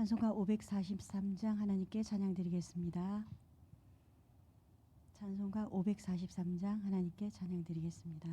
찬송가 543장 하나님께 찬양 드리겠습니다. 찬송가 543장 하나님께 찬양 드리겠습니다.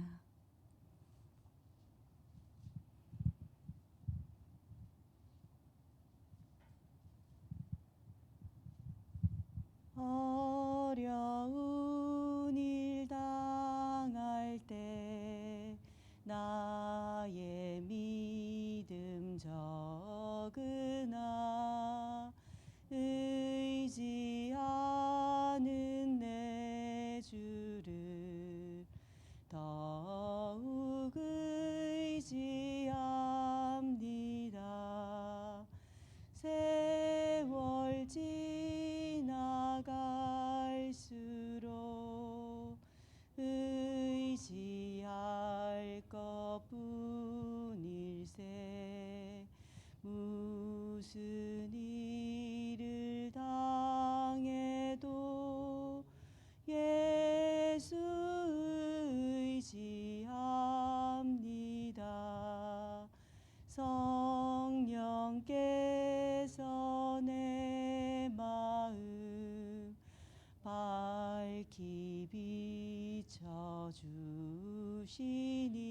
주시니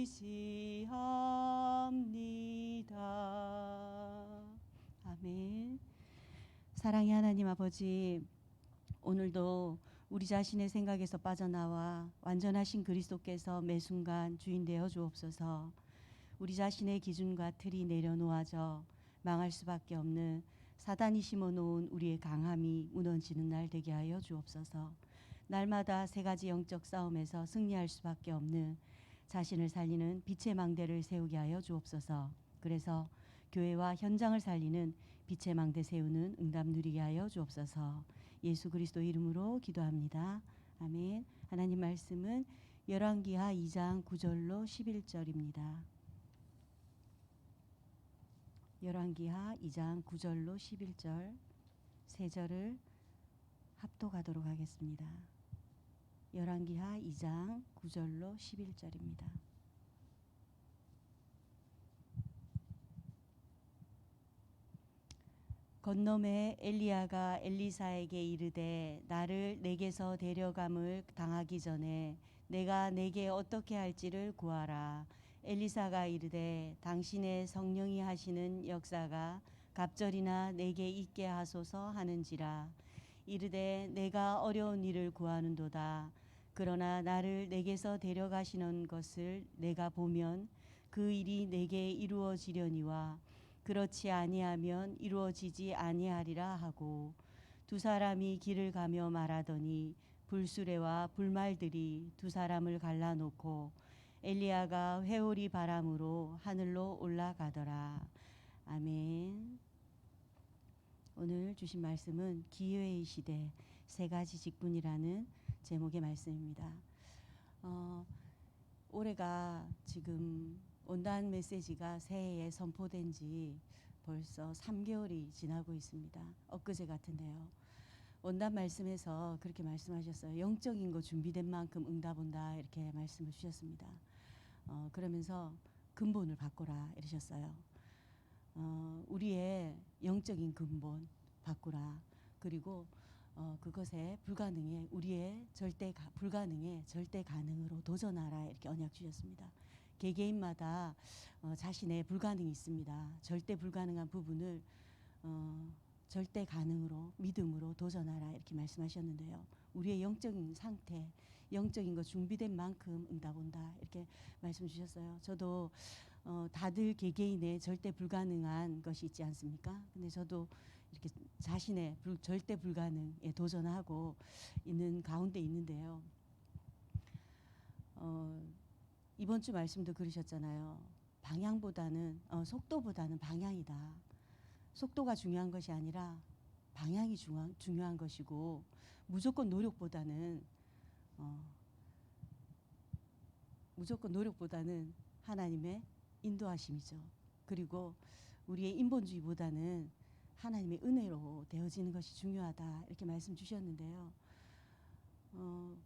의지합니다. 아멘. 사랑의 하나님 아버지, 오늘도 우리 자신의 생각에서 빠져나와 완전하신 그리스도께서 매 순간 주인 되어 주옵소서. 우리 자신의 기준과 틀이 내려놓아져 망할 수밖에 없는 사단이 심어놓은 우리의 강함이 무너지는 날 되게 하여 주옵소서. 날마다 세 가지 영적 싸움에서 승리할 수밖에 없는 자신을 살리는 빛의 망대를 세우게 하여 주옵소서. 그래서 교회와 현장을 살리는 빛의 망대 세우는 응답 누리게 하여 주옵소서. 예수 그리스도 이름으로 기도합니다. 아멘. 하나님 말씀은 열왕기하 2장 9절로 11절입니다. 열왕기하 2장 9절로 11절 세 절을 합독하도록 하겠습니다. 열왕기하 2장 9절로 11절입니다. 건너에 엘리야가 엘리사에게 이르되 나를 내게서 데려감을 당하기 전에 내가 내게 어떻게 할지를 구하라. 엘리사가 이르되 당신의 성령이 하시는 역사가 갑절이나 내게 있게 하소서 하는지라. 이르되 내가 어려운 일을 구하는도다. 그러나 나를 내게서 데려가시는 것을 내가 보면 그 일이 내게 이루어지려니와 그렇지 아니하면 이루어지지 아니하리라 하고 두 사람이 길을 가며 말하더니 불수레와 불말들이 두 사람을 갈라놓고 엘리야가 회오리 바람으로 하늘로 올라가더라. 아멘. 오늘 주신 말씀은 기회의 시대 세 가지 직분이라는 제목의 말씀입니다. 어, 올해가 지금 온단 메시지가 새해에 선포된 지 벌써 3개월이 지나고 있습니다. 엊그제 같은데요. 온단 말씀에서 그렇게 말씀하셨어요. 영적인 거 준비된 만큼 응답 온다 이렇게 말씀을 주셨습니다. 어, 그러면서 근본을 바꾸라 이러셨어요. 어, 우리의 영적인 근본 바꾸라. 그리고 어, 그것에 불가능에 우리의 절대 가, 불가능에 절대 가능으로 도전하라 이렇게 언약 주셨습니다. 개개인마다 어, 자신의 불가능이 있습니다. 절대 불가능한 부분을 어, 절대 가능으로 믿음으로 도전하라 이렇게 말씀하셨는데요. 우리의 영적인 상태, 영적인 거 준비된 만큼 응답 온다 이렇게 말씀 주셨어요. 저도 어, 다들 개개인의 절대 불가능한 것이 있지 않습니까? 근데 저도 이렇게 자신의 불, 절대 불가능에 도전하고 있는 가운데 있는데요. 어, 이번 주 말씀도 그러셨잖아요. 방향보다는 어, 속도보다는 방향이다. 속도가 중요한 것이 아니라 방향이 중요한, 중요한 것이고 무조건 노력보다는 어, 무조건 노력보다는 하나님의 인도하심이죠. 그리고 우리의 인본주의보다는 하나님의 은혜로 되어지는 것이 중요하다 이렇게 말씀 주셨는데요. 어,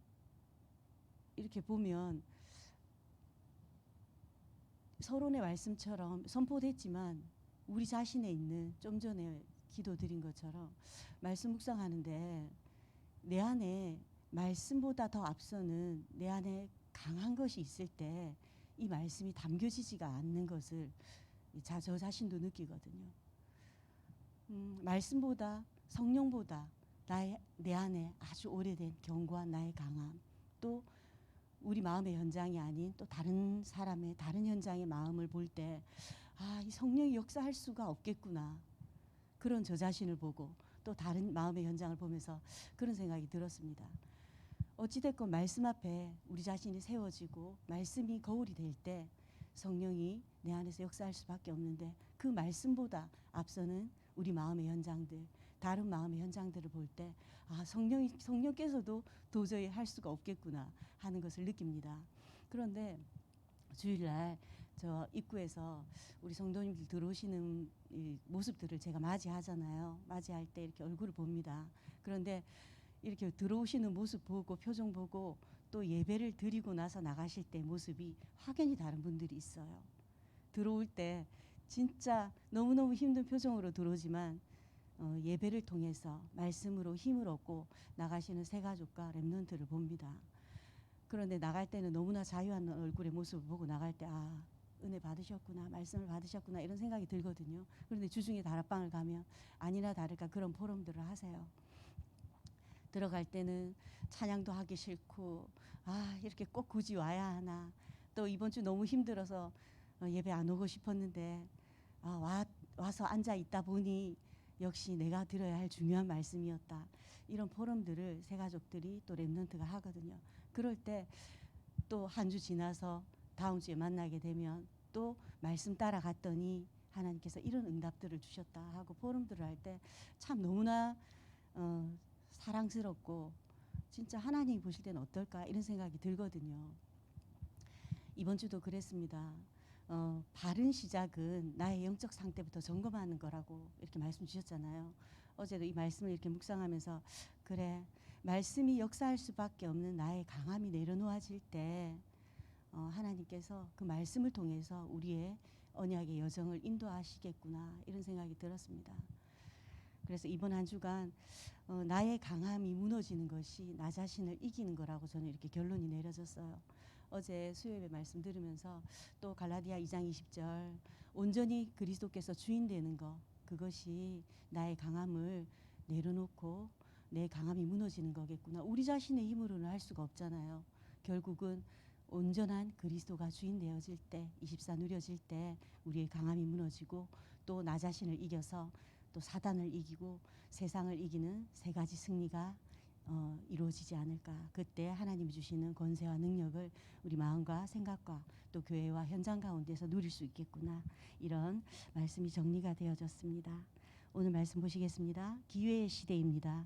이렇게 보면 서론의 말씀처럼 선포됐지만 우리 자신에 있는 좀 전에 기도드린 것처럼 말씀 묵상하는데 내 안에 말씀보다 더 앞서는 내 안에 강한 것이 있을 때 이 말씀이 담겨지지가 않는 것을 자, 저 자신도 느끼거든요. 음, 말씀보다 성령보다 나의 내 안에 아주 오래된 견고한 나의 강함 또 우리 마음의 현장이 아닌 또 다른 사람의 다른 현장의 마음을 볼 때 아, 이 성령이 역사할 수가 없겠구나. 그런 저 자신을 보고 또 다른 마음의 현장을 보면서 그런 생각이 들었습니다. 어찌됐건 말씀 앞에 우리 자신이 세워지고 말씀이 거울이 될 때 성령이 내 안에서 역사할 수밖에 없는데 그 말씀보다 앞서는 우리 마음의 현장들, 다른 마음의 현장들을 볼 때 아, 성령이 성령께서도 도저히 할 수가 없겠구나 하는 것을 느낍니다. 그런데 주일날 저 입구에서 우리 성도님들 들어오시는 이 모습들을 제가 맞이하잖아요. 맞이할 때 이렇게 얼굴을 봅니다. 그런데 이렇게 들어오시는 모습 보고 표정 보고 또 예배를 드리고 나서 나가실 때 모습이 확연히 다른 분들이 있어요. 들어올 때 진짜 너무너무 힘든 표정으로 들어오지만 어, 예배를 통해서 말씀으로 힘을 얻고 나가시는 새 가족과 랩런트를 봅니다. 그런데 나갈 때는 너무나 자유한 얼굴의 모습을 보고 나갈 때 아, 은혜 받으셨구나, 말씀을 받으셨구나 이런 생각이 들거든요. 그런데 주중에 다락방을 가면 아니나 다를까 그런 포럼들을 하세요. 들어갈 때는 찬양도 하기 싫고 아 이렇게 꼭 굳이 와야 하나 또 이번 주 너무 힘들어서 어, 예배 안 오고 싶었는데 아, 와, 와서 앉아 있다 보니 역시 내가 들어야 할 중요한 말씀이었다 이런 포럼들을 새 가족들이 또 랩런트가 하거든요 그럴 때 또 한 주 지나서 다음 주에 만나게 되면 또 말씀 따라갔더니 하나님께서 이런 응답들을 주셨다 하고 포럼들을 할 때 참 너무나 어, 사랑스럽고 진짜 하나님이 보실 때는 어떨까 이런 생각이 들거든요. 이번 주도 그랬습니다. 어, 바른 시작은 나의 영적 상태부터 점검하는 거라고 이렇게 말씀 주셨잖아요. 어제도 이 말씀을 이렇게 묵상하면서 그래 말씀이 역사할 수밖에 없는 나의 강함이 내려놓아질 때 어, 하나님께서 그 말씀을 통해서 우리의 언약의 여정을 인도하시겠구나 이런 생각이 들었습니다. 그래서 이번 한 주간 어, 나의 강함이 무너지는 것이 나 자신을 이기는 거라고 저는 이렇게 결론이 내려졌어요. 어제 수요일에 말씀 들으면서 또 갈라디아 2장 20절 온전히 그리스도께서 주인 되는 것 그것이 나의 강함을 내려놓고 내 강함이 무너지는 거겠구나. 우리 자신의 힘으로는 할 수가 없잖아요. 결국은 온전한 그리스도가 주인 되어질 때, 24 누려질 때 우리의 강함이 무너지고 또 나 자신을 이겨서 또 사단을 이기고 세상을 이기는 세 가지 승리가 어, 이루어지지 않을까. 그때 하나님이 주시는 권세와 능력을 우리 마음과 생각과 또 교회와 현장 가운데서 누릴 수 있겠구나. 이런 말씀이 정리가 되어졌습니다. 오늘 말씀 보시겠습니다. 기회의 시대입니다.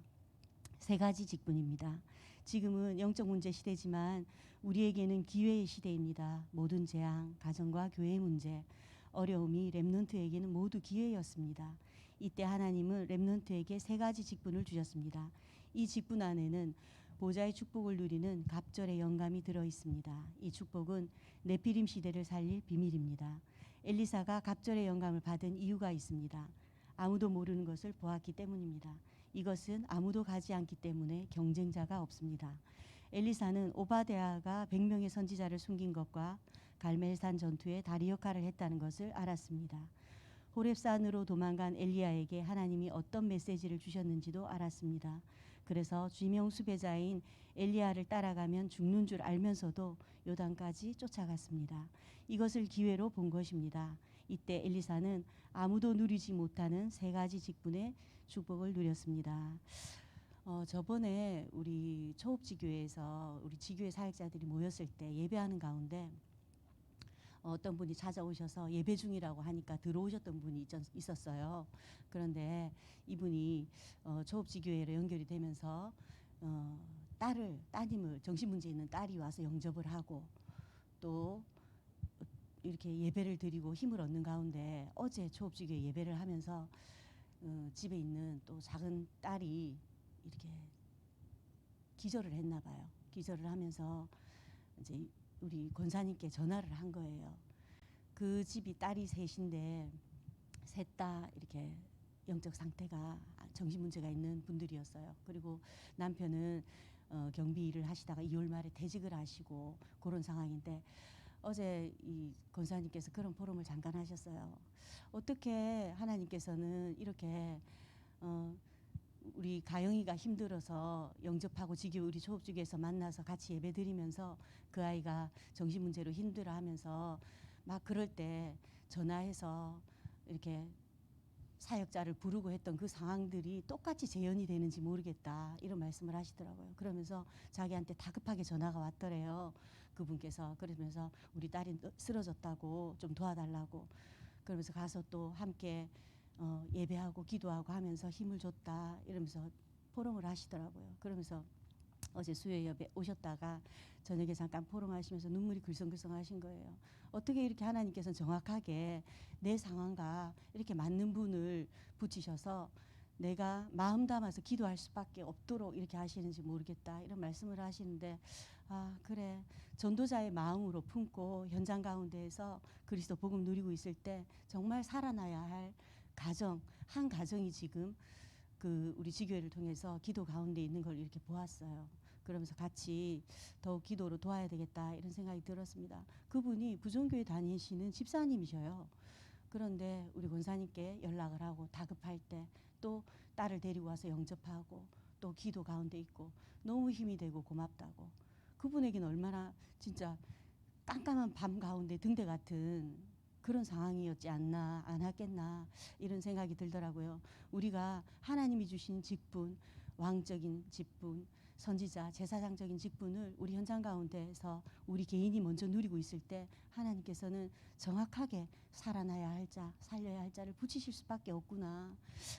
세 가지 직분입니다. 지금은 영적 문제 시대지만 우리에게는 기회의 시대입니다. 모든 재앙, 가정과 교회 문제, 어려움이 렘넌트에게는 모두 기회였습니다. 이때 하나님은 렘넌트에게 세 가지 직분을 주셨습니다. 이 직분 안에는 보좌의 축복을 누리는 갑절의 영감이 들어 있습니다. 이 축복은 네피림 시대를 살릴 비밀입니다. 엘리사가 갑절의 영감을 받은 이유가 있습니다. 아무도 모르는 것을 보았기 때문입니다. 이것은 아무도 가지 않기 때문에 경쟁자가 없습니다. 엘리사는 오바데아가 100명의 선지자를 숨긴 것과 갈멜산 전투에 다리 역할을 했다는 것을 알았습니다. 호렙산으로 도망간 엘리야에게 하나님이 어떤 메시지를 주셨는지도 알았습니다. 그래서 쥐명 수배자인 엘리야를 따라가면 죽는 줄 알면서도 요단까지 쫓아갔습니다. 이것을 기회로 본 것입니다. 이때 엘리사는 아무도 누리지 못하는 세 가지 직분의 축복을 누렸습니다. 어, 저번에 우리 초읍지교회에서 우리 지교회 사역자들이 모였을 때 예배하는 가운데 어떤 분이 찾아오셔서 예배 중이라고 하니까 들어오셨던 분이 있, 었어요 그런데 이분이 어, 초읍지교회로 연결이 되면서 어, 딸을 따님을 정신문제 있는 딸이 와서 영접을 하고 또 이렇게 예배를 드리고 힘을 얻는 가운데 어제 초읍지교회 예배를 하면서 어, 집에 있는 또 작은 딸이 이렇게 기절을 했나 봐요. 기절을 하면서 이제 우리 권사님께 전화를 한 거예요. 그 집이 딸이 셋인데 셋 다 이렇게 영적 상태가 정신 문제가 있는 분들이었어요. 그리고 남편은 어, 경비 일을 하시다가 2월 말에 퇴직을 하시고 그런 상황인데 어제 이 권사님께서 그런 포럼을 잠깐 하셨어요. 어떻게 하나님께서는 이렇게 어, 우리 가영이가 힘들어서 영접하고 지교 우리 초업주교에서 만나서 같이 예배 드리면서 그 아이가 정신 문제로 힘들어 하면서 막 그럴 때 전화해서 이렇게 사역자를 부르고 했던 그 상황들이 똑같이 재현이 되는지 모르겠다 이런 말씀을 하시더라고요. 그러면서 자기한테 다급하게 전화가 왔더래요. 그분께서 그러면서 우리 딸이 쓰러졌다고 좀 도와달라고 그러면서 가서 또 함께 어, 예배하고 기도하고 하면서 힘을 줬다 이러면서 포럼을 하시더라고요. 그러면서 어제 수요예배 오셨다가 저녁에 잠깐 포럼하시면서 눈물이 글썽글썽 하신 거예요. 어떻게 이렇게 하나님께서 정확하게 내 상황과 이렇게 맞는 분을 붙이셔서 내가 마음 담아서 기도할 수밖에 없도록 이렇게 하시는지 모르겠다 이런 말씀을 하시는데 아 그래 전도자의 마음으로 품고 현장 가운데에서 그리스도 복음 누리고 있을 때 정말 살아나야 할 가정 한 가정이 지금 그 우리 지교회를 통해서 기도 가운데 있는 걸 이렇게 보았어요. 그러면서 같이 더욱 기도로 도와야 되겠다 이런 생각이 들었습니다. 그분이 부정교회 다니시는 집사님이셔요. 그런데 우리 권사님께 연락을 하고 다급할 때 또 딸을 데리고 와서 영접하고 또 기도 가운데 있고 너무 힘이 되고 고맙다고 그분에게는 얼마나 진짜 깜깜한 밤 가운데 등대 같은 그런 상황이었지 않나 안 하겠나 이런 생각이 들더라고요. 우리가 하나님이 주신 직분, 왕적인 직분, 선지자, 제사장적인 직분을 우리 현장 가운데서 우리 개인이 먼저 누리고 있을 때 하나님께서는 정확하게 살아나야 할 자, 살려야 할 자를 붙이실 수밖에 없구나.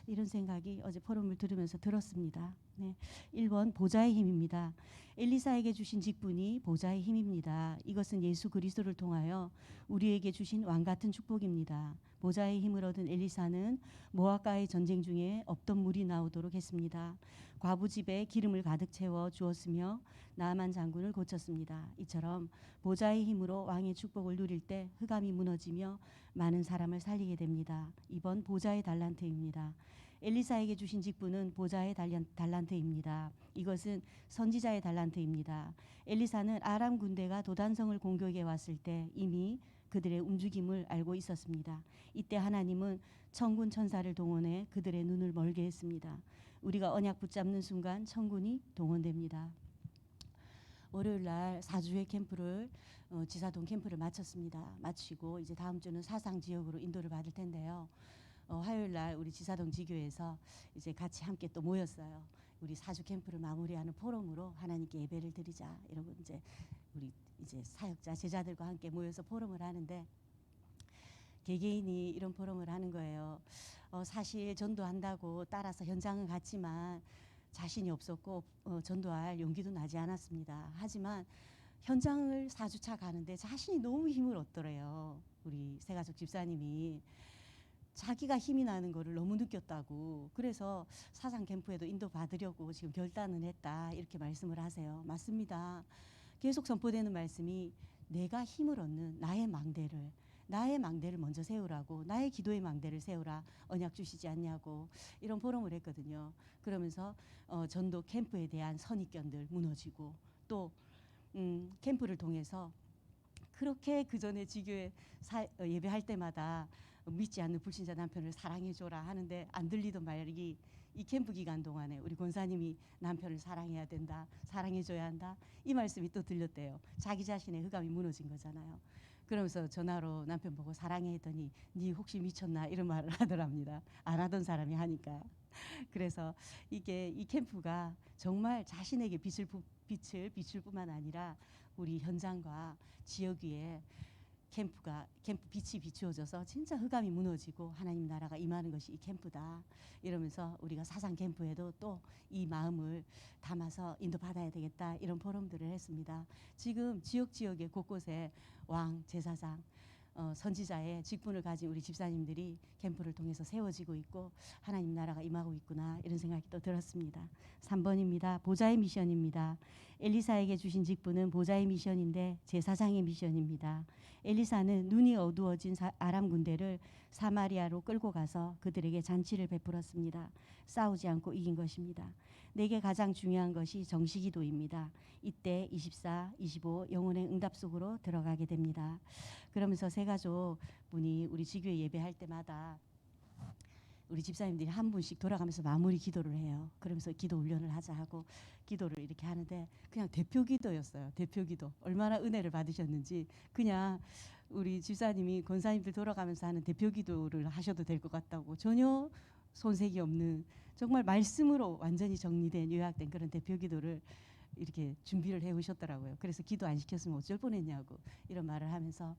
이런 생각이 어제 포럼을 들으면서 들었습니다. 네. 1번 보좌의 힘입니다. 엘리사에게 주신 직분이 보좌의 힘입니다. 이것은 예수 그리스도를 통하여 우리에게 주신 왕 같은 축복입니다. 보좌의 힘을 얻은 엘리사는 모압과의 전쟁 중에 없던 물이 나오도록 했습니다. 과부 집에 기름을 가득 채워 주었으며 나만 장군을 고쳤습니다. 이처럼 보좌의 힘으로 왕의 축복을 누릴 때 흑암이 무너지며 많은 사람을 살리게 됩니다. 이번 보좌의 달란트입니다. 엘리사에게 주신 직분은 달란, 달란트입니다. 이것은 선지자의 달란트입니다. 엘리사는 아람 군대가 도단성을 공격해 왔을 때 이미 그들의 움직임을 알고 있었습니다. 이때 하나님은 천군 천사를 동원해 그들의 눈을 멀게 했습니다. 우리가 언약 붙잡는 순간 천군이 동원됩니다. 월요일 날 사주회 캠프를 어, 지사동 캠프를 마쳤습니다. 마치고 이제 다음 주는 사상 지역으로 인도를 받을 텐데요. 어, 화요일 날 우리 지사동 지교에서 이제 같이 함께 또 모였어요. 우리 사주 캠프를 마무리하는 포럼으로 하나님께 예배를 드리자 이러고 이제 우리 이제 사역자 제자들과 함께 모여서 포럼을 하는데 개개인이 이런 포럼을 하는 거예요. 어, 사실 전도한다고 따라서 현장은 갔지만 자신이 없었고 어, 전도할 용기도 나지 않았습니다. 하지만 현장을 4주차 가는데 자신이 너무 힘을 얻더래요. 우리 세가족 집사님이 자기가 힘이 나는 거를 너무 느꼈다고 그래서 사상 캠프에도 인도 받으려고 지금 결단은 했다 이렇게 말씀을 하세요. 맞습니다. 계속 선포되는 말씀이 내가 힘을 얻는 나의 망대를 나의 망대를 먼저 세우라고 나의 기도의 망대를 세우라 언약 주시지 않냐고 이런 포럼을 했거든요. 그러면서 어, 전도 캠프에 대한 선입견들 무너지고 또 음, 캠프를 통해서 그렇게 그 전에 지교에 사, 어, 예배할 때마다 믿지 않는 불신자 남편을 사랑해줘라 하는데 안 들리던 말이 이 캠프 기간 동안에 우리 권사님이 남편을 사랑해야 된다, 사랑해줘야 한다 이 말씀이 또 들렸대요. 자기 자신의 흑암이 무너진 거잖아요. 그러면서 전화로 남편 보고 사랑해 했더니 네 혹시 미쳤나 이런 말을 하더랍니다. 안 하던 사람이 하니까. 그래서 이게 이 캠프가 정말 자신에게 빛을 부- 빛을 비출 뿐만 아니라 우리 현장과 지역 위에 캠프가 캠프 빛이 비추어져서 진짜 흑암이 무너지고 하나님 나라가 임하는 것이 이 캠프다 이러면서 우리가 사상 캠프에도 또 이 마음을 담아서 인도 받아야 되겠다 이런 포럼들을 했습니다. 지금 지역 지역에 곳곳에 왕 제사장 어, 선지자의 직분을 가진 우리 집사님들이 캠프를 통해서 세워지고 있고 하나님 나라가 임하고 있구나 이런 생각이 또 들었습니다. 3번입니다. 보좌의 미션입니다. 엘리사에게 주신 직분은 보좌의 미션인데 제사장의 미션입니다. 엘리사는 눈이 어두워진 사- 아람 군대를 사마리아로 끌고 가서 그들에게 잔치를 베풀었습니다. 싸우지 않고 이긴 것입니다. 내게 가장 중요한 것이 정시기도입니다. 이때 24, 25 영혼의 응답 속으로 들어가게 됩니다. 그러면서 세 가족 분이 우리 지교회 예배할 때마다 우리 집사님들이 한 분씩 돌아가면서 마무리 기도를 해요. 그러면서 기도 훈련을 하자 하고 기도를 이렇게 하는데 그냥 대표 기도였어요. 대표 기도. 얼마나 은혜를 받으셨는지 그냥 우리 집사님이 권사님들 돌아가면서 하는 대표 기도를 하셔도 될 것 같다고 전혀 손색이 없는 정말 말씀으로 완전히 정리된 요약된 그런 대표 기도를 이렇게 준비를 해 오셨더라고요. 그래서 기도 안 시켰으면 어쩔 뻔했냐고 이런 말을 하면서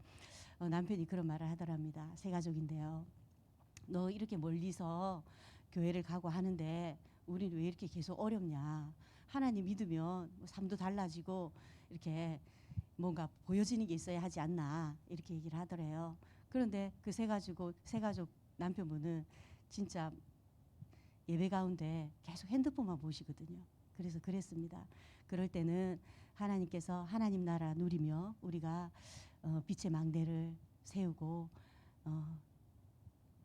어, 남편이 그런 말을 하더랍니다. 세 가족인데요. 너 이렇게 멀리서 교회를 가고 하는데 우리는 왜 이렇게 계속 어렵냐? 하나님 믿으면 뭐 삶도 달라지고 이렇게 뭔가 보여지는 게 있어야 하지 않나 이렇게 얘기를 하더래요. 그런데 그 세 가지고 세 가족 남편분은 진짜 예배 가운데 계속 핸드폰만 보시거든요. 그래서 그랬습니다. 그럴 때는 하나님께서 하나님 나라 누리며 우리가 어, 빛의 망대를 세우고 어,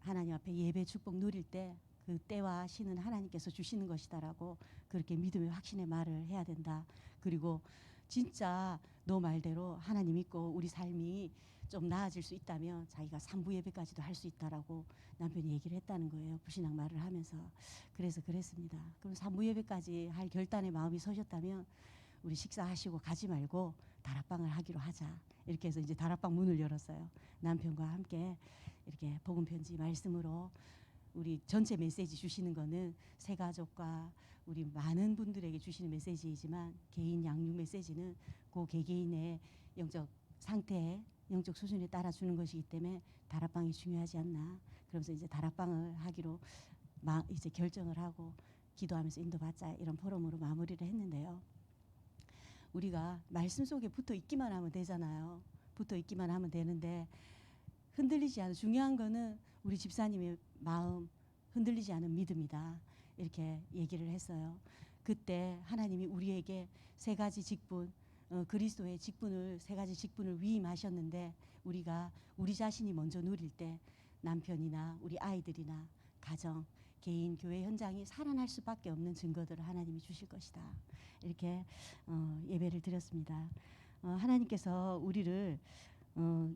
하나님 앞에 예배 축복 누릴 때 그 때와 시는 하나님께서 주시는 것이다라고 그렇게 믿음의 확신의 말을 해야 된다. 그리고 진짜 너 말대로 하나님 믿고 우리 삶이 좀 나아질 수 있다면 자기가 삼부 예배까지도 할 수 있다라고 남편이 얘기를 했다는 거예요. 불신앙 말을 하면서 그래서 그랬습니다. 그럼 삼부 예배까지 할 결단의 마음이 서셨다면 우리 식사하시고 가지 말고 다락방을 하기로 하자. 이렇게 해서 이제 다락방 문을 열었어요. 남편과 함께 이렇게 복음 편지 말씀으로 우리 전체 메시지 주시는 거는 새 가족과 우리 많은 분들에게 주시는 메시지이지만 개인 양육 메시지는 그 개개인의 영적 상태, 영적 수준에 따라 주는 것이기 때문에 다락방이 중요하지 않나. 그러면서 이제 다락방을 하기로 마, 이제 결정을 하고 기도하면서 인도받자 이런 포럼으로 마무리를 했는데요. 우리가 말씀 속에 붙어 있기만 하면 되잖아요. 붙어 있기만 하면 되는데 흔들리지 않은 중요한 거는 우리 집사님의 마음 흔들리지 않은 믿음이다. 이렇게 얘기를 했어요. 그때 하나님이 우리에게 세 가지 직분 어, 그리스도의 직분을 세 가지 직분을 위임하셨는데 우리가 우리 자신이 먼저 누릴 때 남편이나 우리 아이들이나 가정 개인 교회 현장이 살아날 수밖에 없는 증거들을 하나님이 주실 것이다. 이렇게 어, 예배를 드렸습니다. 어, 하나님께서 우리를 어,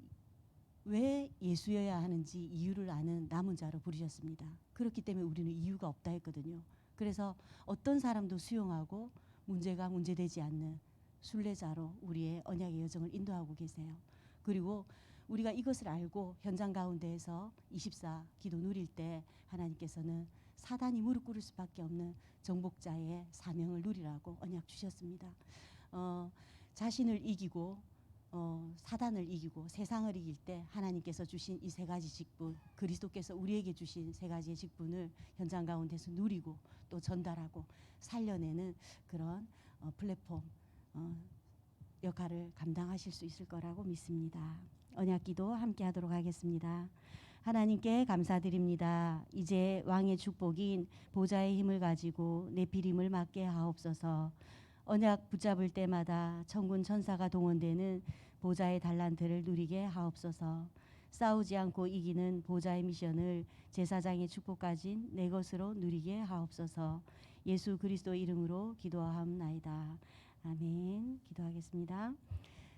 왜 예수여야 하는지 이유를 아는 남은 자로 부르셨습니다. 그렇기 때문에 우리는 이유가 없다 했거든요. 그래서 어떤 사람도 수용하고 문제가 문제되지 않는 순례자로 우리의 언약의 여정을 인도하고 계세요. 그리고 우리가 이것을 알고 현장 가운데에서 24 기도 누릴 때 하나님께서는 사단이 무릎 꿇을 수밖에 없는 정복자의 사명을 누리라고 언약 주셨습니다. 어, 자신을 이기고 어, 사단을 이기고 세상을 이길 때 하나님께서 주신 이 세 가지 직분, 그리스도께서 우리에게 주신 세 가지의 직분을 현장 가운데서 누리고 또 전달하고 살려내는 그런 어, 플랫폼 어, 역할을 감당하실 수 있을 거라고 믿습니다. 언약기도 함께 하도록 하겠습니다. 하나님께 감사드립니다. 이제 왕의 축복인 보좌의 힘을 가지고 내 비림을 맡게 하옵소서. 언약 붙잡을 때마다 천군 천사가 동원되는 보좌의 달란트를 누리게 하옵소서. 싸우지 않고 이기는 보좌의 미션을 제사장의 축복 가진 내 것으로 누리게 하옵소서. 예수 그리스도 이름으로 기도하옵나이다. 아멘. 기도하겠습니다.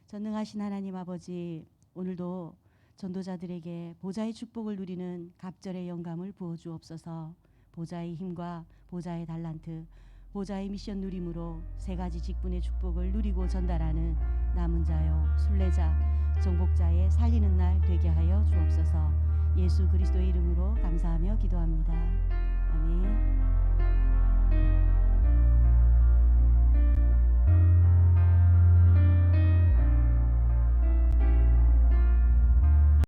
전능하신 하나님 아버지, 오늘도 전도자들에게 보좌의 축복을 누리는 갑절의 영감을 부어 주옵소서. 보좌의 힘과 보좌의 달란트, 보좌의 미션 누림으로 세 가지 직분의 축복을 누리고 전달하는 남은 자요 순례자 정복자의 살리는 날 되게 하여 주옵소서. 예수 그리스도의 이름으로 감사하며 기도합니다. 아멘.